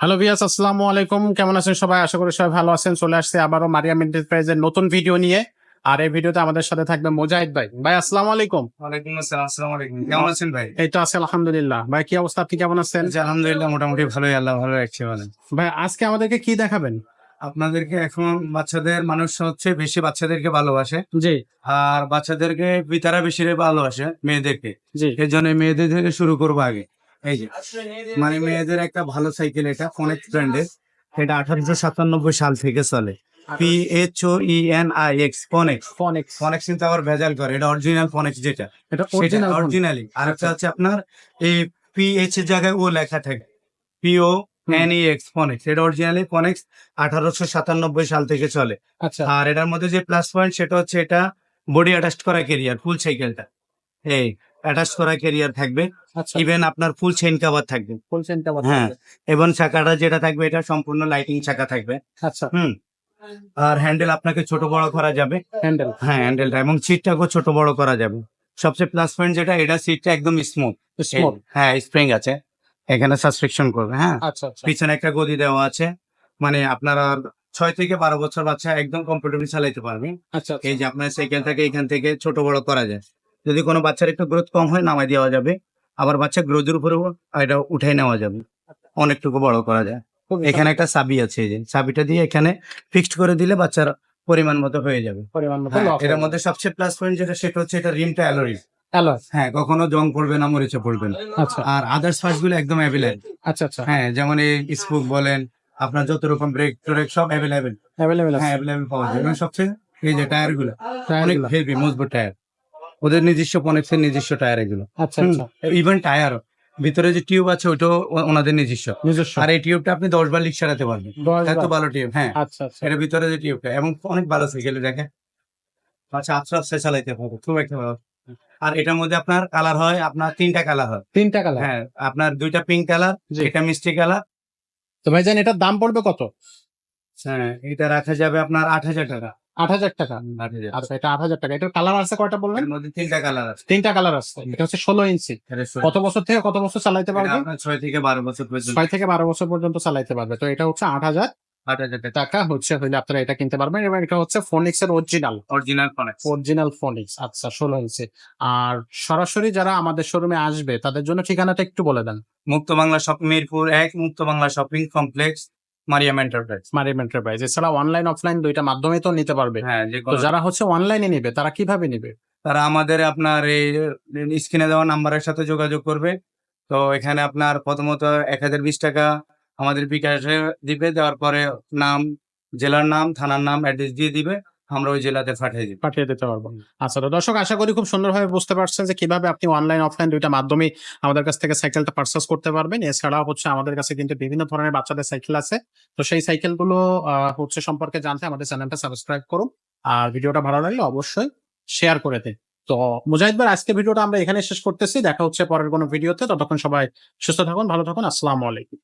Hello ভিয়াস আসসালামু আলাইকুম। কেমন আছেন সবাই? আশা করি সবাই ভালো আছেন। চলে আসছে আবারও মারিয়াম এন্টারপ্রাইজের নতুন ভিডিও নিয়ে। আর এই ভিডিওতে আমাদের সাথে থাকবে মুজাহিদ ভাই। ভাই আসসালামু আলাইকুম। ওয়ালাইকুম আসসালাম আসসালামু আলাইকুম। কেমন আছেন ভাই? এই তো আছে আলহামদুলিল্লাহ। ভাই কি অবস্থা? আপনি কেমন আছেন? জি, আলহামদুলিল্লাহ মোটামুটি ভালোই। আল্লাহ ভালো রাখছে বলে ভাই আজকে আমাদেরকে কি দেখাবেন? আপনাদেরকে এখন বাচ্চাদের মানুষ হচ্ছে বেশি বাচ্চাদেরকে ভালোবাসে। জি। আর বাচ্চাদেরকে পিতারা বেশি ভালোবাসে মেয়েদেরকে। জি। এর জন্য মেয়েদের থেকে শুরু করব আগে। এই যে মানে মেয়েদের একটা ভালো সাইকেল এটা ফোনেক্স ব্র্যান্ডের এটা আঠারোশো সাতানব্বই সাল থেকে চলে। P H O E N I X Phoenix Phoenix Phoenix কিন্তু আবার ভেজাল করে এটা অরিজিনাল ফোনেক্স যেটা। এটা অরিজিনাল অরিজিনালি আর একটা হচ্ছে আপনার এই পি এইচ এর জায়গায় ও লেখা থাকে। P O N E X Phoenix এটা অরিজিনালি ফোনেক্স আঠারোশো সাতানব্বই সাল থেকে চলে। আচ্ছা। আর এটার মধ্যে যে প্লাস পয়েন্ট সেটা হচ্ছে এটা বডি অ্যাটাচ করা কেরিয়ার ফুল সাইকেলটা এই অ্যাটাচ করা কেরিয়ার থাকবে। আচ্ছা। ইভেন আপনার ফুল চেইন কাভার থাকবে। ফুল সেন্টার হ্যাঁ এবং চাকাটা যেটা থাকবে এটা সম্পূর্ণ লাইটিং চাকা থাকবে। আচ্ছা। হুম। আর হ্যান্ডেল আপনাকে ছোট বড় করা যাবে। হ্যান্ডেল হ্যাঁ হ্যান্ডেলটা এবং ছোট বড় করা যাবে। সবচেয়ে প্লাস পয়েন্ট যেটা এটা সিটটা একদম স্মুথ স্মুথ হ্যাঁ স্প্রিং আছে। এখানে সাসপেকশন করবে হ্যাঁ। আচ্ছা আচ্ছা। পিছনে একটা গদি দেওয়া আছে। মানে আপনারা ছয় থেকে বারো বছর বাচ্চা একদম কমফোর্টেবল চালাইতে পারবে। আচ্ছা এই যে আপনার সাইকেলটাকে এখান থেকে ছোট বড় করা যায়। যদি কোনো বাচ্চার একটু গ্রোথ কম হয় নামাই দেওয়া যাবে। আবার বাচ্চা গ্রোথের উপরেও এটা উঠাই নেওয়া যাবে। অনেকটুকু বড় করা যায়। এখানে একটা চাবি আছে এই যে। চাবিটা দিয়ে এখানে ফিক্সড করে দিলে বাচ্চার পরিমাণ মতো হয়ে যাবে। পরিমাণ মতো হ্যাঁ, এটার মধ্যে সবচেয়ে প্লাস পয়েন্ট যেটা সেটা হচ্ছে এটা রিমটা অ্যালোরিস হ্যালো হ্যাঁ কখনো জং পড়বে না মরিচে পড়বে না। আচ্ছা। আর আদার্স পার্টসগুলো একদম অ্যাভেলেবল আচ্ছা আচ্ছা। হ্যাঁ যেমন এই স্পুক বলেন আপনার যত রকম ব্রেক ট্রেক সব অ্যাভেলেবেল অ্যাভেলেবল হ্যাঁ অ্যাভেলেবেল পাওয়া যায়। এবং সবচেয়ে এই যে টায়ারগুলো অনেক হেভি মজবুত টায়ার ওদের নিজস্ব পনেক্সের নিজস্ব টায়ার এগুলো। আচ্ছা আচ্ছা। ইভেন টায়ার ভিতরে যে টিউব আছে ওইটাও ওনাদের নিজস্ব। আর এই টিউবটা আপনি দশ বার লিক সারাতে পারবেন। এত ভালো টিউব হ্যাঁ। আচ্ছা আচ্ছা। এর ভিতরে যে টিউবটা এবং অনেক ভালো সাইকেল দেখে আচ্ছা আস্তে আস্তে চালাইতে পারব খুব একটা ভালো। আর এটার মধ্যে আপনার কালার হয় আপনার তিনটা কালার হয়। তিনটা কালার হ্যাঁ আপনার দুইটা পিঙ্ক কালার এটা মিষ্টি কালার তো ভাইজান এটার দাম পড়বে কত? হ্যাঁ এটা রাখা যাবে আপনার আট হাজার টাকা। আট হাজার টাকা। আচ্ছা এটা আট হাজার টাকা। এটার কালার আছে কয়টা বললেন? তিনটা কালার আছে। তিনটা কালার আছে। এটা হচ্ছে ষোলো ইঞ্চি। কত বছর থেকে কত বছর চালাইতে পারবে? ছয় থেকে বারো বছর পর্যন্ত। ছয় থেকে বারো বছর পর্যন্ত চালাইতে পারবে। তো এটা হচ্ছে আট হাজার আট হাজার টাকা। টাকা হচ্ছে হইলে আপনারা এটা কিনতে পারবেন। এবং এটা হচ্ছে ফোনিক্স এর original original Phoenix original Phoenix আচ্ছা ষোলো ইঞ্চি। আর সরাসরি যারা আমাদের শোরুমে আসবে তাদের জন্য ঠিকানাটা একটু বলে দেন। মুক্ত বাংলা শপিং মিরপুর এক Mukto Bangla shopping complex. Mariam enterprise Mariam enterprise এছাড়া অনলাইন অফলাইন দুইটা মাধ্যমে তো নিতে পারবে। হ্যাঁ যে তো যারা হচ্ছে অনলাইনে নিবে তারা কীভাবে নিবে? তারা আমাদের আপনার এই স্ক্রিনে দেওয়া নাম্বারের সাথে যোগাযোগ করবে। তো এখানে আপনার প্রথমত এক হাজার বিশ টাকা আমাদের বিকাশে দিবে। দেওয়ার পরে নাম জেলার নাম থানার নাম অ্যাড্রেস দিয়ে দিবে। আমরা ওই জেলাতে পাঠিয়ে দিব পাঠিয়ে দিতে পারব। আচ্ছা তো দর্শক, আশা করি খুব সুন্দরভাবে বুঝতে পারছেন যে কীভাবে আপনি অনলাইন অফলাইন দুইটা মাধ্যমে আমাদের কাছ থেকে সাইকেলটা পারচেস করতে পারবেন। এছাড়াও হচ্ছে আমাদের কাছে কিন্তু বিভিন্ন ধরনের বাচ্চাদের সাইকেল আছে। তো সেই সাইকেলগুলো হচ্ছে সম্পর্কে জানতে আমাদের চ্যানেলটা সাবস্ক্রাইব করুন। আর ভিডিওটা ভালো লাগলে অবশ্যই শেয়ার করে দিন। তো মুজাহিদ ভাই আজকে ভিডিওটা আমরা এখানে শেষ করতেছি। দেখা হচ্ছে পরের কোনো ভিডিওতে। ততক্ষণ সবাই সুস্থ থাকুন, ভালো থাকুন। আসসালামু আলাইকুম।